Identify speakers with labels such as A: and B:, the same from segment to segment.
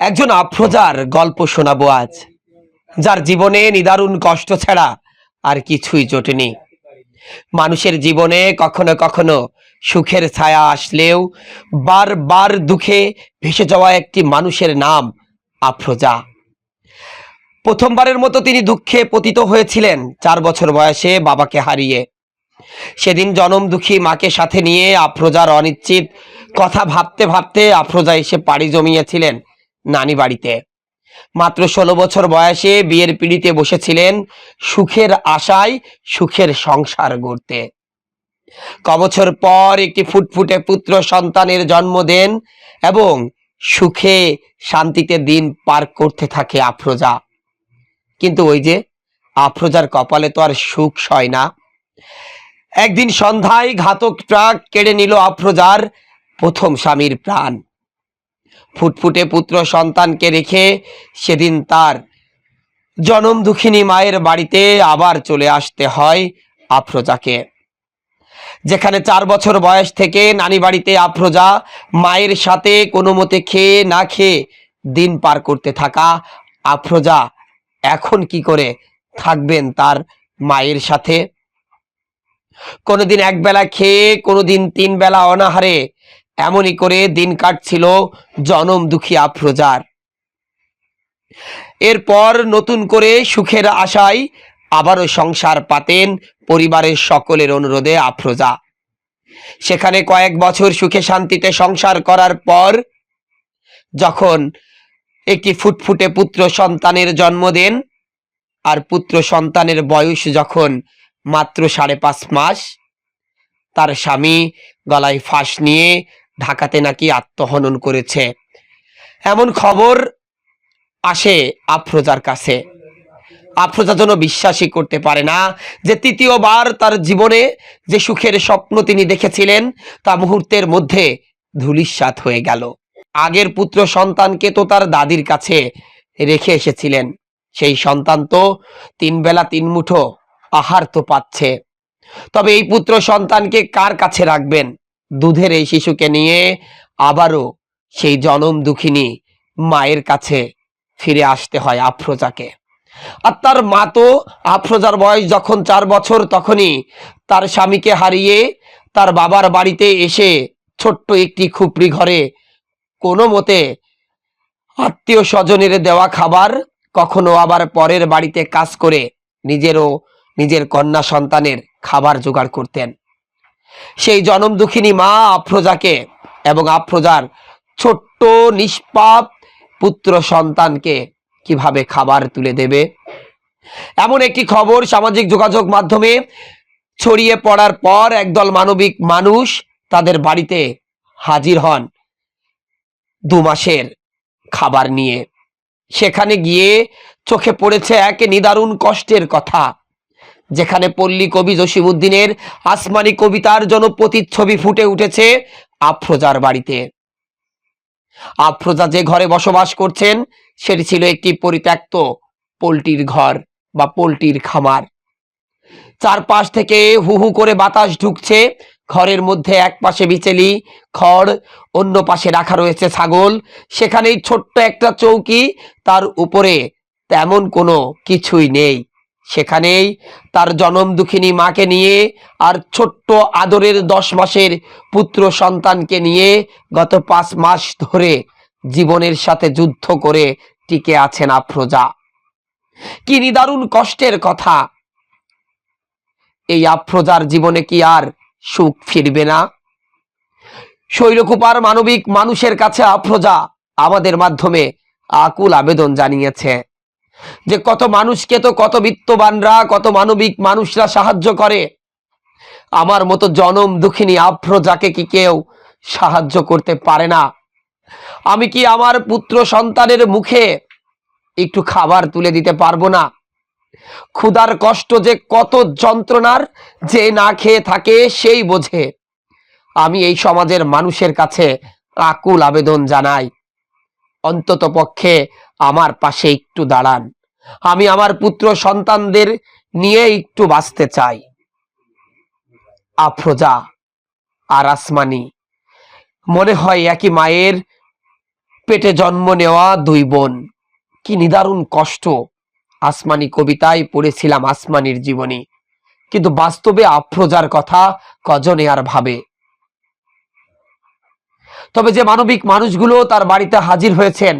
A: একজন আফ্রোজার গল্প শোনাবো আজ, যার জীবনে নিদারুণ কষ্ট ছাড়া আর কিছুই জোটেনি। মানুষের জীবনে কখনো কখনো সুখের ছায়া আসলেও বারবার দুঃখে ভেসে যাওয়া একটি মানুষের নাম আফ্রোজা। প্রথমবারের মতো তিনি দুঃখে পতিত হয়েছিলেন চার বছর বয়সে বাবাকে হারিয়ে। সেদিন জনম দুঃখী মাকে সাথে নিয়ে আফ্রোজার অনিশ্চিত কথা ভাবতে ভাবতে আফ্রোজা এসে পাড়ি জমিয়েছিলেন। নানি বাড়িতে। মাত্র ষোলো বছর বয়সে বিয়ের পিড়িতে বসেছিলেন সুখের আশায় সুখের সংসার গড়তে। কবছর পর একটি ফুটফুটে পুত্র সন্তানের জন্ম দেন এবং সুখে শান্তিতে দিন পার করতে থাকে আফ্রোজা। কিন্তু ওই যে আফ্রোজার কপালে তো আর সুখ সয় না। একদিন সন্ধ্যায় ঘাতক ট্রাক কেড়ে নিল আফ্রোজার প্রথম স্বামীর প্রাণ। ফুটফুটে পুত্র সন্তানকে রেখে সেদিন তার জনম দুঃখিনী মায়ের বাড়িতে আবার চলে আসতে হয় আফ্রোজাকে। যেখানে চার বছর বয়স থেকে নানি বাড়িতে আফ্রোজা মায়ের সাথে কোনো মতে খেয়ে না খেয়ে দিন পার করতে থাকা আফ্রোজা এখন কি করে থাকবেন তার মায়ের সাথে? কোনোদিন একবেলা খেয়ে, কোনোদিন তিন বেলা অনাহারে এমনই করে দিন কাটছিল জনম দুঃখী আফ্রোজার। এরপর নতুন করে সুখের আশায় আবারও সংসার পাতেন পরিবারের সকলের অনুরোধে আফ্রোজা। সেখানে কয়েক বছর সুখে শান্তিতে সংসার করার পর যখন একটি ফুটফুটে পুত্র সন্তানের জন্ম দেন, আর পুত্র সন্তানের বয়স যখন মাত্র সাড়ে পাঁচ মাস, তার স্বামী গলায় ফাঁস নিয়ে ঢাকাতে নাকি আত্মহনন করেছে। এমন খবর আসে আফ্রোজার কাছে। আফ্রোজা যেন বিশ্বাসই করতে পারে না যে তৃতীয়বার তার জীবনে যে সুখের স্বপ্ন তিনি দেখেছিলেন, তা মুহূর্তের মধ্যে ধুলিস্বাত হয়ে গেল। আগের পুত্র সন্তানকে তো তার দাদির কাছে রেখে এসেছিলেন। সেই সন্তান তো তিন বেলা তিন মুঠো আহার তো পাচ্ছে। তবে এই পুত্র সন্তানকে কার কাছে রাখবেন? দুধের এই শিশুকে নিয়ে আবারও সেই জনম দুঃখিনী মায়ের কাছে ফিরে আসতে হয় আফ্রোজাকে। আর তার মা তো আফ্রোজার বয়স যখন চার বছর তখনই তার স্বামীকে হারিয়ে তার বাবার বাড়িতে এসে ছোট্ট একটি খুপড়ি ঘরে কোনো মতে আত্মীয় স্বজনের দেওয়া খাবার কখনো আবার পরের বাড়িতে কাজ করে নিজেরও নিজের কন্যা সন্তানের খাবার জোগাড় করতেন। সেই জনম দুঃখিনী মা আফ্রোজাকে এবং আফ্রোজার ছোট্ট নিষ্পাপ পুত্র সন্তানকে কীভাবে খাবার তুলে দেবে? এমন একটি খবর সামাজিক যোগাযোগ মাধ্যমে ছড়িয়ে পড়ার পর একদল মানবিক মানুষ তাদের বাড়িতে হাজির হন দু মাসের খাবার নিয়ে। সেখানে গিয়ে চোখে পড়েছে এক নিদারুণ কষ্টের কথা। যেখানে পল্লী কবি জসিমুদ্দিনের আসমানি কবিতার জনপ্রতিচ্ছবি ফুটে উঠেছে আফ্রোজার বাড়িতে। আফ্রোজা যে ঘরে বসবাস করছেন, সেটি ছিল একটি পরিত্যক্ত পোলট্রির ঘর বা পোলট্রির খামার। চারপাশ থেকে হু হু করে বাতাস ঢুকছে, ঘরের মধ্যে এক পাশে বিচেলি, খড়, অন্য পাশে রাখা রয়েছে ছাগল। সেখানেই ছোট্ট একটা চৌকি, তার উপরে তেমন কোনো কিছুই নেই। সেখানেই তার জনম দুঃখিনী মাকে নিয়ে আর ছোট্ট আদরের দশ মাসের পুত্র সন্তানকে নিয়ে গত পাঁচ মাস ধরে জীবনের সাথে যুদ্ধ করে টিকে আছেন আফ্রোজা কি নিদারুণ কষ্টের কথা। এই আফ্রোজার জীবনে কি আর সুখ ফিরবে না? শৈলকুপার মানবিক মানুষের কাছে আফ্রোজা আমাদের মাধ্যমে আকুল আবেদন জানিয়েছে। যে কত মানুষকে তো কত বিত্তবানরা, কত মানবিক মানুষরা সাহায্য করে। আমার মতো জনম দুঃখিনী আফ্রোজাকে কি কেউ সাহায্য করতে পারে না। আমি কি আমার পুত্র সন্তানের মুখে একটু খাবার তুলে দিতে পারব না? ক্ষুধার কষ্ট যে কত যন্ত্রণার যে না খেয়ে থাকে সেই বোঝে। আমি এই সমাজের মানুষের কাছে আকুল আবেদন জানাই। অন্তত পক্ষে আমার পাশে একটু দাঁড়ান। আমি আমার পুত্র সন্তানদের নিয়ে একটু বাঁচতে চাই। আফরোজা আর আসমানি, মনে হয় একই মায়ের পেটে জন্ম নেওয়া দুই বোন। কি নিদারুণ কষ্ট। আসমানি কবিতায় পড়েছিলাম আসমানির জীবনী। কিন্তু বাস্তবে আফরোজার কথা কজনে আর ভাবে? তবে যে মানবিক মানুষগুলো তার বাড়িতে হাজির হয়েছেন,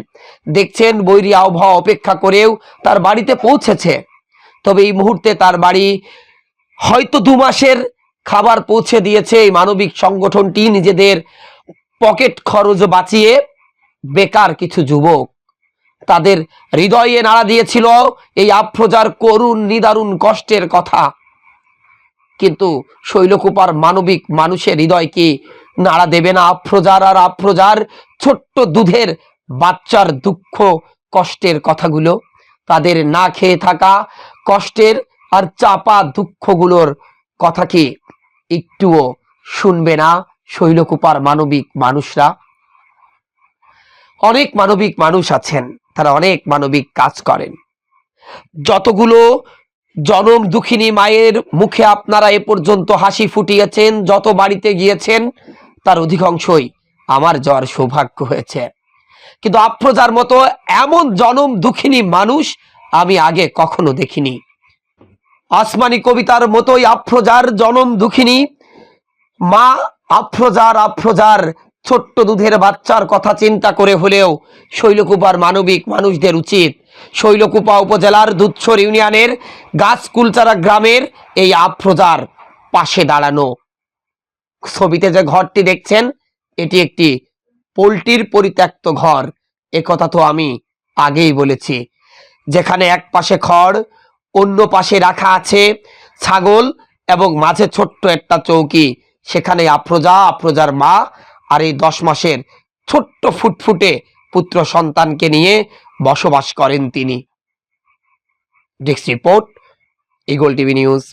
A: দেখছেন বৈরী আবহাওয়া অপেক্ষা করেও তার বাড়িতে পৌঁছেছে। তবে এই মুহূর্তে তার বাড়ি হয়তো দু মাসের খাবার পৌঁছে দিয়েছে এই মানবিক সংগঠনটি নিজেদের পকেট খরচ বাঁচিয়ে বেকার কিছু যুবক। তাদের হৃদয়ে নাড়া দিয়েছিল এই আফ্রোজার করুণ, নিদারুণ কষ্টের কথা। কিন্তু শৈলকুপার মানবিক মানুষের হৃদয় কি নাড়া দেবে না আফ্রোজার আর আফ্রোজার ছোট্ট দুধের বাচ্চার দুঃখ, কষ্টের কথাগুলো। তাদের না খেয়ে থাকা কষ্টের আর চাপা দুঃখগুলোর কথা কি একটুও শুনবে না শৈলকুপার মানবিক মানুষরা? অনেক মানবিক মানুষ আছেন, তারা অনেক মানবিক কাজ করেন। যতগুলো জনম দুঃখিনী মায়ের মুখে আপনারা এ পর্যন্ত হাসি ফুটিয়েছেন, যত বাড়িতে গিয়েছেন, তার অধিকাংশই আমার যাওয়ার সৌভাগ্য হয়েছে। কিন্তু আফ্রোজার মতো এমন জনম দুঃখিনী মানুষ আমি আগে কখনো দেখিনি। আসমানি কবিতার মতোই আফ্রোজার জনম দুঃখিনী। মা আফ্রোজার আফ্রোজার ছোট্ট দুধের বাচ্চার কথা চিন্তা করে হলেও শৈলকুপার মানবিক মানুষদের উচিত শৈলকুপা উপজেলার দুধছর ইউনিয়নের গাছকুলচারা গ্রামের এই আফ্রোজার পাশে দাঁড়ানো। ছবিতে যে ঘরটি দেখছেন, এটি একটি পোলট্রির পরিত্যক্ত ঘর। কথা তো আমি আগেই বলেছি। যেখানে এক পাশে খড়, অন্য পাশে রাখা আছে ছাগল এবং মাঝে ছোট্ট একটা চৌকি। সেখানে আফ্রোজা, আফ্রোজার মা আর এই দশ মাসের ছোট্ট ফুটফুটে পুত্র সন্তানকে নিয়ে বসবাস করেন তিনি। Desk report eagle TV news.